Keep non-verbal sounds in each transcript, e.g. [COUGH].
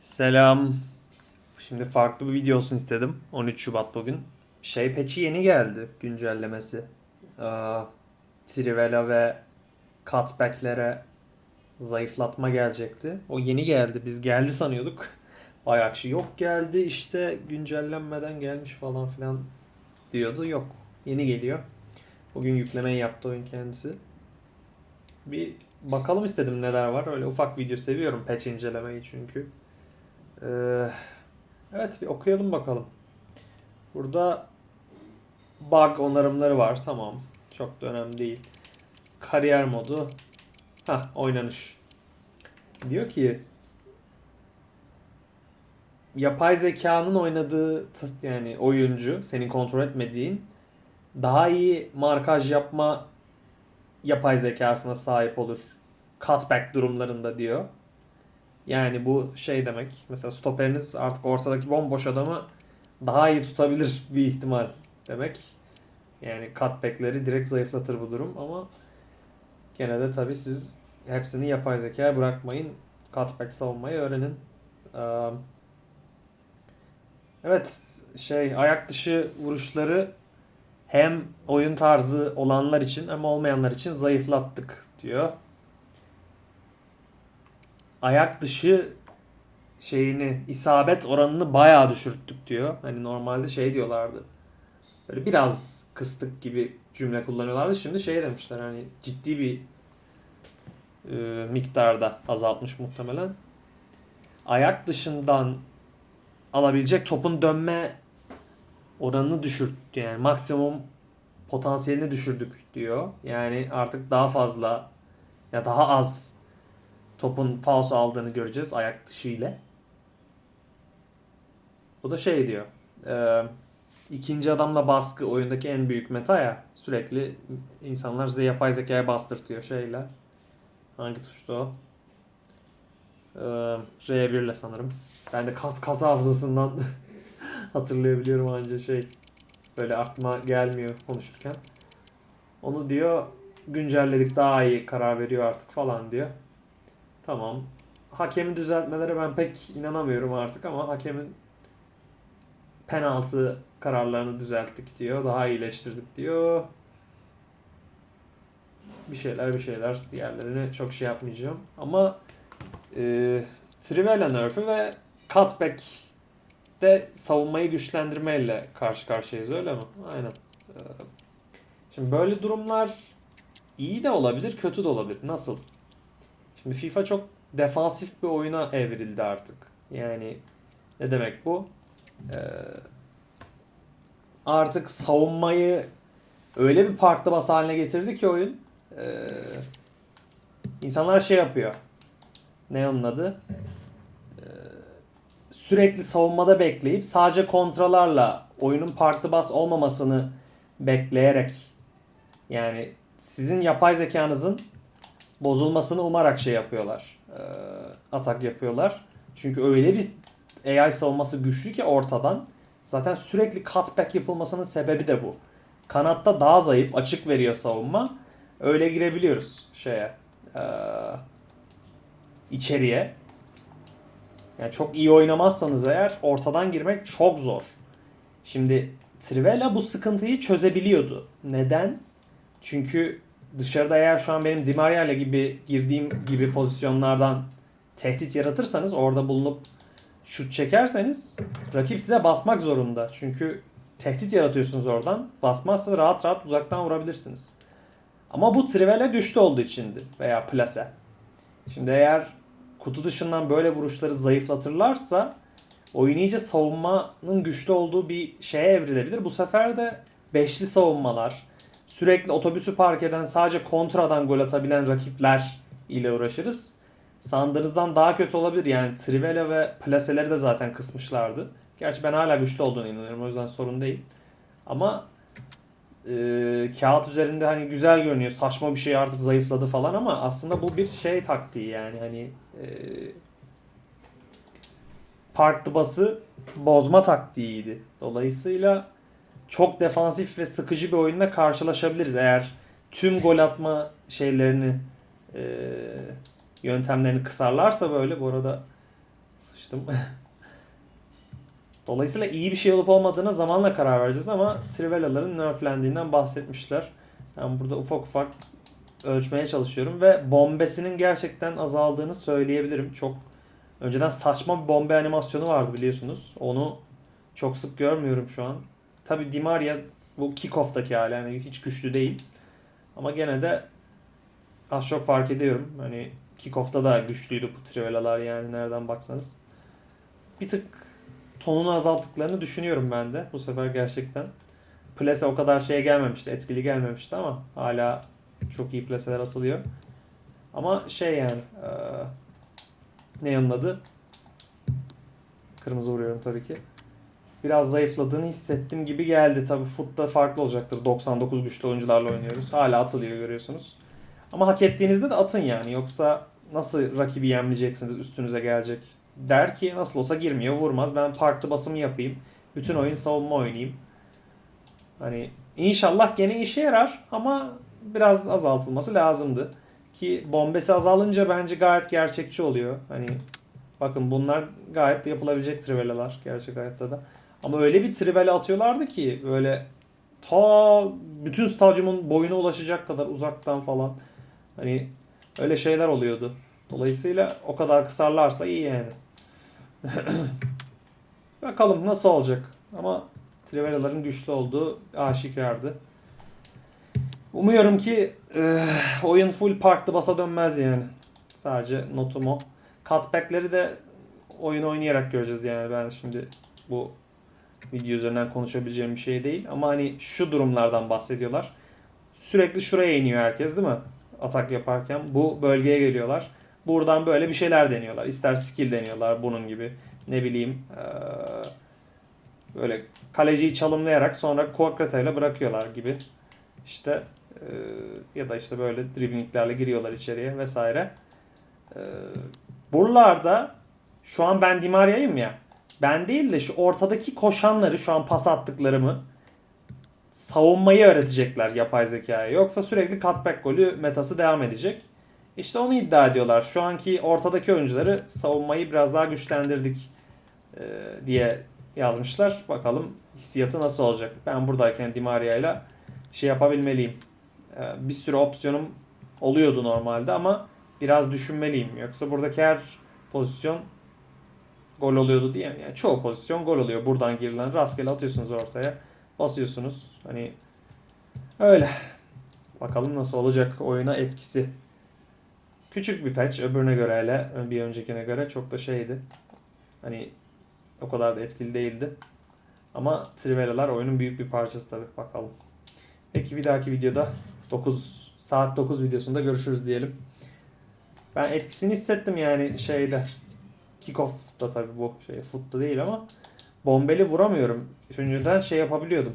Selam. Şimdi farklı bir video olsun istedim. 13 Şubat bugün. Şey patch'i yeni geldi güncellemesi. Aa, Trivela ve cutback'lere zayıflatma gelecekti. O yeni geldi. Biz geldi sanıyorduk. Bayağı kişi yok geldi işte güncellenmeden gelmiş falan filan diyordu. Yok. Yeni geliyor. Bugün yüklemeyi yaptı oyun kendisi. Bir bakalım istedim neler var. Öyle ufak video seviyorum patch incelemeyi çünkü. Ee, evet bir okuyalım bakalım. Burada bug onarımları var. Tamam. Çok da önemli değil. Kariyer modu. Ha oynanış. Diyor ki yapay zekanın oynadığı yani oyuncu senin kontrol etmediğin daha iyi markaj yapma yapay zekasına sahip olur. Cutback durumlarında diyor. Yani bu şey demek. Mesela stoperiniz artık ortadaki bomboş adamı daha iyi tutabilir [LAUGHS] bir ihtimal demek. Yani cutback'leri direkt zayıflatır bu durum ama gene de tabii siz hepsini yapay zekaya bırakmayın. Cutback savunmayı öğrenin. Evet şey ayak dışı vuruşları hem oyun tarzı olanlar için hem olmayanlar için zayıflattık diyor ayak dışı şeyini isabet oranını bayağı düşürttük diyor. Hani normalde şey diyorlardı. Böyle biraz kıstık gibi cümle kullanıyorlardı. Şimdi şey demişler hani ciddi bir e, miktarda azaltmış muhtemelen. Ayak dışından alabilecek topun dönme oranını düşürttü. Yani maksimum potansiyelini düşürdük diyor. Yani artık daha fazla ya daha az topun falso aldığını göreceğiz ayak dışı ile. Bu da şey diyor. E, ikinci adamla baskı oyundaki en büyük meta ya. Sürekli insanlar size yapay zekaya bastırtıyor şeyle. Hangi tuştu o? E, R1 ile sanırım. Ben de kas kas hafızasından [LAUGHS] hatırlayabiliyorum anca şey. Böyle aklıma gelmiyor konuşurken. Onu diyor güncelledik daha iyi karar veriyor artık falan diyor. Tamam. Hakemin düzeltmelere ben pek inanamıyorum artık ama hakemin penaltı kararlarını düzelttik diyor. Daha iyileştirdik diyor. Bir şeyler bir şeyler diğerlerini çok şey yapmayacağım. Ama e, Trivela nerf'ü ve cutback de savunmayı güçlendirmeyle karşı karşıyayız öyle mi? Aynen. E, Şimdi böyle durumlar iyi de olabilir, kötü de olabilir. Nasıl? Şimdi FIFA çok defansif bir oyuna evrildi artık. Yani ne demek bu? Ee, artık savunmayı öyle bir farklı bas haline getirdi ki oyun. Ee, insanlar şey yapıyor. Ne onun adı? Ee, sürekli savunmada bekleyip sadece kontralarla oyunun farklı bas olmamasını bekleyerek yani sizin yapay zekanızın bozulmasını umarak şey yapıyorlar. Ee, atak yapıyorlar. Çünkü öyle bir AI savunması güçlü ki ortadan. Zaten sürekli cutback yapılmasının sebebi de bu. Kanatta daha zayıf, açık veriyor savunma. Öyle girebiliyoruz şeye. ee, içeriye. Yani çok iyi oynamazsanız eğer ortadan girmek çok zor. Şimdi Trivela bu sıkıntıyı çözebiliyordu. Neden? Çünkü dışarıda eğer şu an benim Di Maria gibi girdiğim gibi pozisyonlardan tehdit yaratırsanız orada bulunup şut çekerseniz rakip size basmak zorunda. Çünkü tehdit yaratıyorsunuz oradan. Basmazsa rahat rahat uzaktan vurabilirsiniz. Ama bu Trivela güçlü olduğu içindi veya plase. Şimdi eğer kutu dışından böyle vuruşları zayıflatırlarsa oyun iyice savunmanın güçlü olduğu bir şeye evrilebilir. Bu sefer de beşli savunmalar, sürekli otobüsü park eden sadece kontradan gol atabilen rakipler ile uğraşırız. Sandığınızdan daha kötü olabilir. Yani Trivela ve plaseleri de zaten kısmışlardı. Gerçi ben hala güçlü olduğunu inanıyorum. O yüzden sorun değil. Ama e, kağıt üzerinde hani güzel görünüyor. Saçma bir şey artık zayıfladı falan ama aslında bu bir şey taktiği yani hani e, park bası bozma taktiğiydi. Dolayısıyla çok defansif ve sıkıcı bir oyunla karşılaşabiliriz eğer tüm gol atma şeylerini e, yöntemlerini kısarlarsa böyle bu arada Sıçtım. [LAUGHS] Dolayısıyla iyi bir şey olup olmadığına zamanla karar vereceğiz ama Trivella'ların nerflendiğinden bahsetmişler. Ben burada ufak ufak ölçmeye çalışıyorum ve bombesinin gerçekten azaldığını söyleyebilirim. Çok önceden saçma bir bombe animasyonu vardı biliyorsunuz. Onu çok sık görmüyorum şu an. Tabi Di Maria bu kickoff'taki hali yani hiç güçlü değil. Ama gene de az çok fark ediyorum. Hani kickoff'ta da güçlüydü bu Trivella'lar yani nereden baksanız. Bir tık tonunu azalttıklarını düşünüyorum ben de bu sefer gerçekten. Plase o kadar şeye gelmemişti, etkili gelmemişti ama hala çok iyi plaseler atılıyor. Ama şey yani eee, ne onun adı? Kırmızı vuruyorum tabii ki. Biraz zayıfladığını hissettim gibi geldi. Tabii foot'ta farklı olacaktır. 99 güçlü oyuncularla oynuyoruz. Hala atılıyor görüyorsunuz. Ama hak ettiğinizde de atın yani. Yoksa nasıl rakibi yemleyeceksiniz üstünüze gelecek. Der ki nasıl olsa girmiyor vurmaz. Ben parkta basımı yapayım. Bütün oyun savunma oynayayım. Hani inşallah gene işe yarar ama biraz azaltılması lazımdı. Ki bombesi azalınca bence gayet gerçekçi oluyor. Hani bakın bunlar gayet yapılabilecek trivellalar gerçek hayatta da. Ama öyle bir trivela atıyorlardı ki böyle ta bütün stadyumun boyuna ulaşacak kadar uzaktan falan. Hani öyle şeyler oluyordu. Dolayısıyla o kadar kısarlarsa iyi yani. [CLEARS THROAT] Bakalım nasıl olacak. Ama Trivella'ların güçlü olduğu aşikardı. Umuyorum ki eh, oyun full parklı basa dönmez yani. Sadece notumu. Cutback'leri de oyun oynayarak göreceğiz yani. Ben şimdi bu video üzerinden konuşabileceğim bir şey değil. Ama hani şu durumlardan bahsediyorlar. Sürekli şuraya iniyor herkes değil mi? Atak yaparken. Bu bölgeye geliyorlar. Buradan böyle bir şeyler deniyorlar. İster skill deniyorlar bunun gibi. Ne bileyim böyle kaleciyi çalımlayarak sonra Kuakrata bırakıyorlar gibi. İşte ya da işte böyle driblinglerle giriyorlar içeriye vesaire. Buralarda şu an ben Di Maria'yım ya. Ben değil de şu ortadaki koşanları şu an pas attıklarımı savunmayı öğretecekler yapay zekaya. Yoksa sürekli cutback golü metası devam edecek. İşte onu iddia ediyorlar. Şu anki ortadaki oyuncuları savunmayı biraz daha güçlendirdik e, diye yazmışlar. Bakalım hissiyatı nasıl olacak. Ben buradayken Di ile şey yapabilmeliyim. E, bir sürü opsiyonum oluyordu normalde ama biraz düşünmeliyim. Yoksa buradaki her pozisyon gol oluyordu diye yani çoğu pozisyon gol oluyor. Buradan girilen rastgele atıyorsunuz ortaya. Basıyorsunuz. Hani öyle. Bakalım nasıl olacak oyuna etkisi. Küçük bir patch öbürüne göre hele bir öncekine göre çok da şeydi. Hani o kadar da etkili değildi. Ama Trivella'lar oyunun büyük bir parçası tabii bakalım. Peki bir dahaki videoda 9 saat 9 videosunda görüşürüz diyelim. Ben etkisini hissettim yani şeyde. Kickoff'ta tabii bu şey foot'ta değil ama bombeli vuramıyorum. Önceden şey yapabiliyordum.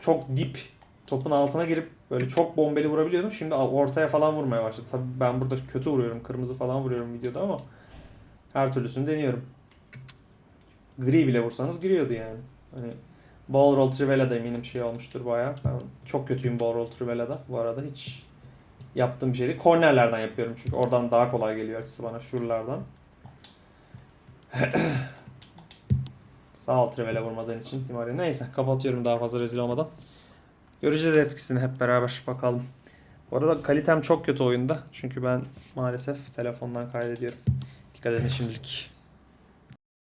Çok dip topun altına girip böyle çok bombeli vurabiliyordum. Şimdi ortaya falan vurmaya başladı. Tabii ben burada kötü vuruyorum. Kırmızı falan vuruyorum videoda ama her türlüsünü deniyorum. Gri bile vursanız giriyordu yani. Hani Ball Roll Trivella'da eminim şey olmuştur bayağı. Ben çok kötüyüm Ball Roll Trivella'da. Bu arada hiç yaptığım bir şey değil. Kornerlerden yapıyorum çünkü oradan daha kolay geliyor açısı bana şuralardan. [CLEARS THROAT] Sağ ol Trivela vurmadığın için Timari. Neyse kapatıyorum daha fazla rezil olmadan. Göreceğiz etkisini hep beraber bakalım. Bu arada kalitem çok kötü oyunda. Çünkü ben maalesef telefondan kaydediyorum. Dikkat edin şimdilik.